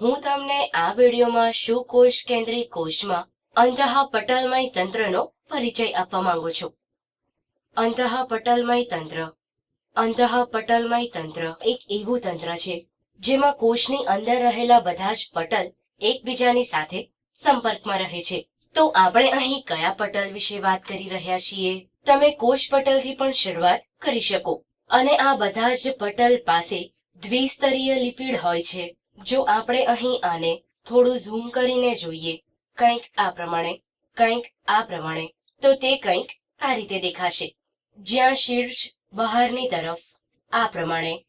હું તમને આ વિડીયોમાં શું કોષ કેન્દ્રી કોષમાં અંતઃ પટલમય તંત્રનો પરિચય આપવા માંગુ છું. અંતઃ પટલમય તંત્ર. અંતઃ પટલમય તંત્ર એક એવું તંત્ર છે, જેમાં કોષની અંદર રહેલા બધા જ પટલ એકબીજાની સાથે સંપર્કમાં રહે છે. તો આપણે અહીં કયા પટલ વિશે વાત કરી રહ્યા છીએ? તમે કોષ પટલથી પણ શરૂઆત કરી શકો. અને આ બધા જ પટલ પાસે દ્વિસ્તરીય લિપિડ હોય છે. જો આપણે અહીં આને થોડું ઝૂમ કરીને જોઈએ, કંઈક આ પ્રમાણે, કંઈક આ પ્રમાણે, તો તે કંઈક આ રીતે દેખાશે. જ્યાં શીર્ષ બહારની તરફ આ પ્રમાણે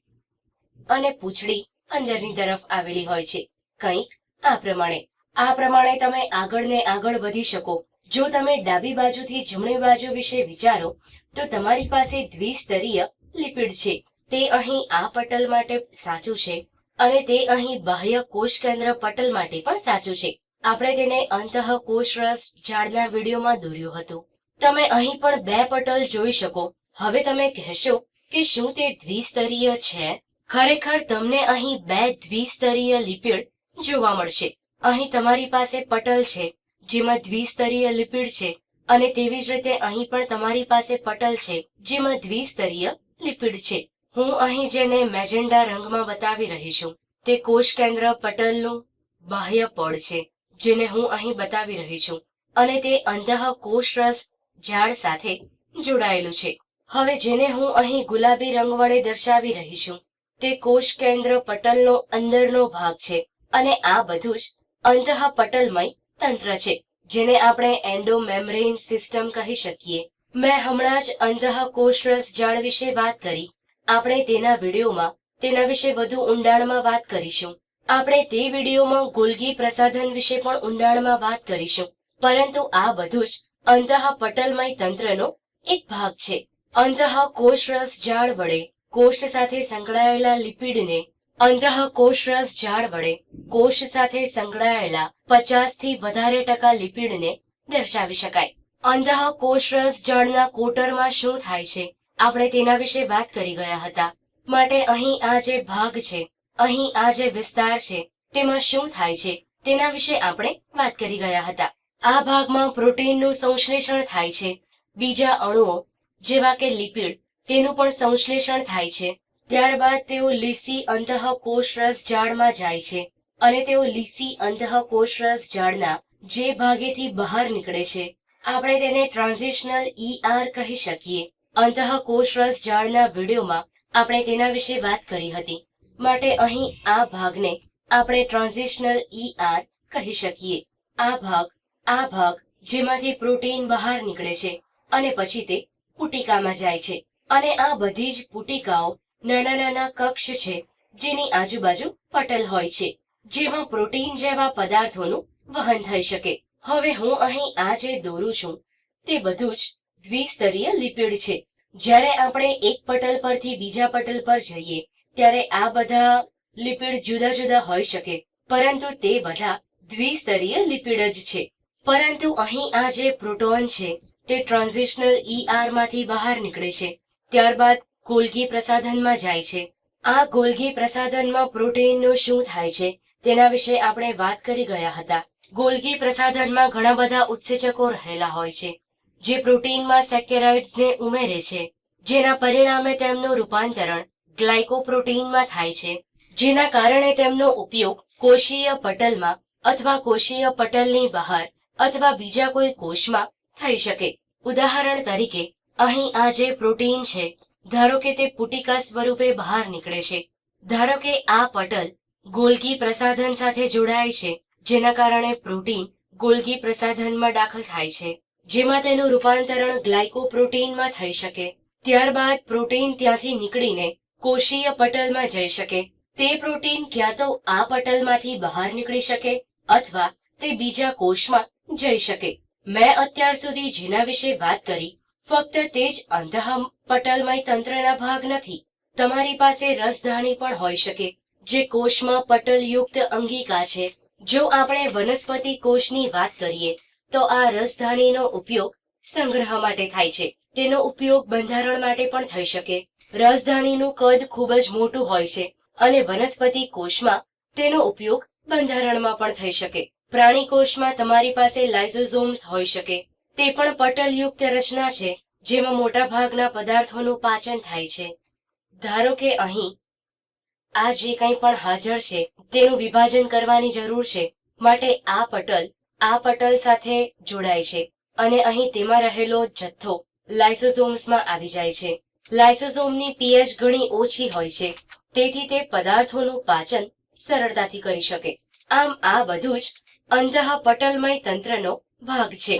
અને પૂંછડી અંદરની તરફ આવેલી હોય છે. કંઈક આ પ્રમાણે. આ પ્રમાણે તમે આગળ ને આગળ વધી શકો. જો તમે ડાબી બાજુથી જમણી બાજુ વિશે વિચારો, તો તમારી પાસે દ્વિસ્તરીય લિપિડ છે. તે અહીં આ પટલ માટે સાચું છે અને તે અહીં બાહ્ય કોષ કેન્દ્ર પટલ માટે પણ સાચું છે. આપણે તેને અંતઃ કોષરસ ઝાડના વિડીયોમાં દોર્યું હતું. તમે અહીં પણ બે પટલ જોઈ શકો. હવે તમે કહેશો કે શું તે દ્વિસ્તરીય છે? ખરેખર તમને અહીં બે દ્વિસ્તરીય લિપિડ જોવા મળશે. અહીં તમારી પાસે પટલ છે, જેમાં દ્વિસ્તરીય લિપિડ છે, અને તેવી જ રીતે અહીં પણ તમારી પાસે પટલ છે, જેમાં દ્વિસ્તરીય લિપિડ છે. હું અહીં જેને મેજેન્ડા રંગમાં બતાવી રહી છું, તે કોષ કેન્દ્ર પટલનું બાહ્ય પડ છે, જેને હું અહીં બતાવી રહી છું, અને તે અંતઃ કોષરસ ઝાડ સાથે જોડાયેલું છે. હવે જેને હું અહીં ગુલાબી રંગ વડે દર્શાવી રહી છું, તે કોષ કેન્દ્ર પટલનો અંદરનો ભાગ છે, અને આ બધું જ અંતઃ પટલમય તંત્ર છે, જેને આપણે એન્ડો મેમ્બ્રેન સિસ્ટમ કહી શકીએ. મેં હમણાં જ અંતઃ કોષરસ ઝાડ વિશે વાત કરી આપણે તેના વિડીયોમાં, તેના વિશે વધુ ઊંડાણમાં વાત કરીશું. આપણે તે વિડીયોમાં ગોલગી પ્રસાધન વિશે પણ ઊંડાણમાં વાત કરીશું. પરંતુ આ બધું જ અંતઃ પટલમય તંત્રનો એક ભાગ છે. અંતઃ કોષરસ ઝાડ વડે કોષ સાથે સંકળાયેલા લિપિડને અંતઃ કોષરસ ઝાડ વડે કોષ સાથે સંકળાયેલા પચાસથી વધારે ટકા લિપિડને દર્શાવી શકાય. અંતઃ કોષરસ ઝાડના કોટરમાં શું થાય છે? આપણે તેના વિશે વાત કરી ગયા હતા. માટે અહીં આ જે ભાગ છે, અહીં આ જે વિસ્તાર છે, તેમાં શું થાય છે, તેના વિશે આપણે વાત કરી ગયા હતા. આ ભાગમાં પ્રોટીનનું સંશ્લેષણ થાય છે. બીજા અણુઓ, જેવા કે લિપિડ, તેનું પણ સંશ્લેષણ થાય છે. ત્યારબાદ તેઓ લીસી અંતઃ કોષરસ ઝાડમાં જાય છે અને તેઓ લીસી અંતઃ કોષરસ ઝાડના જે ભાગેથી બહાર નીકળે છે. આપણે તેને ટ્રાન્ઝિશનલ ઈઆર કહી શકીએ. અંતઃ કોષરસ જાળના વિડીયોમાં આપણે તેના વિશે વાત કરી હતી. માટે અહીં આ ભાગને આપણે ટ્રાન્ઝિશનલ ઈઆર કહી શકીએ. આ ભાગ આ ભાગ જેમાંથી પ્રોટીન બહાર નીકળે છે અને પછી તે પુટિકામાં જાય છે. અને આ બધી જ પુટિકાઓ નાના નાના કક્ષ છે જેની આજુબાજુ પટલ હોય છે, જેમાં પ્રોટીન જેવા પદાર્થોનું વહન થઈ શકે. હવે હું અહીં આ જે દોરું છું તે બધું જ દ્વિસ્તરીય લિપિડ છે. જ્યારે આપણે એક પટલ પરથી બીજા પટલ પર જઈએ, ત્યારે આ બધા લિપિડ જુદા જુદા હોઈ શકે, પરંતુ તે બધા દ્વિસ્તરીય લિપિડ જ છે. પરંતુ અહીં આ જે પ્રોટોન છે, તે ટ્રાન્ઝિશનલ ઈઆરમાંથી બહાર નીકળે છે. ત્યારબાદ ગોલગી પ્રસાધનમાં જાય છે. આ ગોલગી પ્રસાધનમાં પ્રોટીનનું શું થાય છે, તેના વિશે આપણે વાત કરી ગયા હતા. ગોલગી પ્રસાધનમાં ઘણા બધા ઉત્સેચકો રહેલા હોય છે. જે પ્રોટીનમાં સેકેરાઇડ્સને ઉમેરે છે, જેના પરિણામે તેમનું રૂપાંતરણ ગ્લાયકોપ્રોટીનમાં થાય છે, જેના કારણે તેમનો ઉપયોગ કોષીય પટલમાં અથવા કોષીય પટલની બહાર અથવા બીજા કોઈ કોષમાં થઈ શકે. ઉદાહરણ તરીકે, અહીં આ જે પ્રોટીન છે, ધારો કે તે પુટિકા સ્વરૂપે બહાર નીકળે છે, ધારો કે આ પટલ ગોલગી પ્રસાધન સાથે જોડાય છે, જેના કારણે પ્રોટીન ગોલગી પ્રસાધનમાં દાખલ થાય છે. જેમાં તેનું રૂપાંતરણ ગ્લાયકોપ્રોટીનમાં થઈ શકે. ત્યારબાદ પ્રોટીન ત્યાંથી નીકળીને કોષીય પટલમાં જઈ શકે. તે પ્રોટીન ક્યાં તો આ પટલમાંથી બહાર નીકળી શકે અથવા તે બીજા કોષમાં જઈ શકે. મેં અત્યાર સુધી જેના વિશે વાત કરી, ફક્ત તે જ અંતઃ પટલમય તંત્રના ભાગ નથી. તમારી પાસે રસધાની પણ હોઈ શકે, જે કોષમાં પટલયુક્ત અંગિકા છે. જો આપણે વનસ્પતિ કોષની વાત કરીએ તો આ રસધાનીનો ઉપયોગ સંગ્રહ માટે થાય છે. તેનો ઉપયોગ બંધારણ માટે પણ થઈ શકે. રસધાનીનું કદ ખૂબ જ મોટું હોય છે અને વનસ્પતિ કોષમાં તેનો ઉપયોગ બંધારણમાં પણ થઈ શકે. પ્રાણી કોષમાં તમારી પાસે લાઇઝોઝોમ્સ હોઈ શકે. તે પણ પટલયુક્ત રચના છે, જેમાં મોટા ભાગના પદાર્થોનું પાચન થાય છે. ધારો કે અહીં આ જે કંઈ પણ હાજર છે, તેનું વિભાજન કરવાની જરૂર છે. માટે આ પટલ આ પટલ સાથે જોડાય છે અને અહીં તેમાં રહેલો જથ્થો લાઇસોઝોમ્સમાં આવી જાય છે. લાઇસોઝોમની પીએચ ઘણી ઓછી હોય છે, તેથી તે પદાર્થોનું પાચન સરળતાથી કરી શકે. આમ આ બધું જ અંતઃપટલમય તંત્રનો ભાગ છે.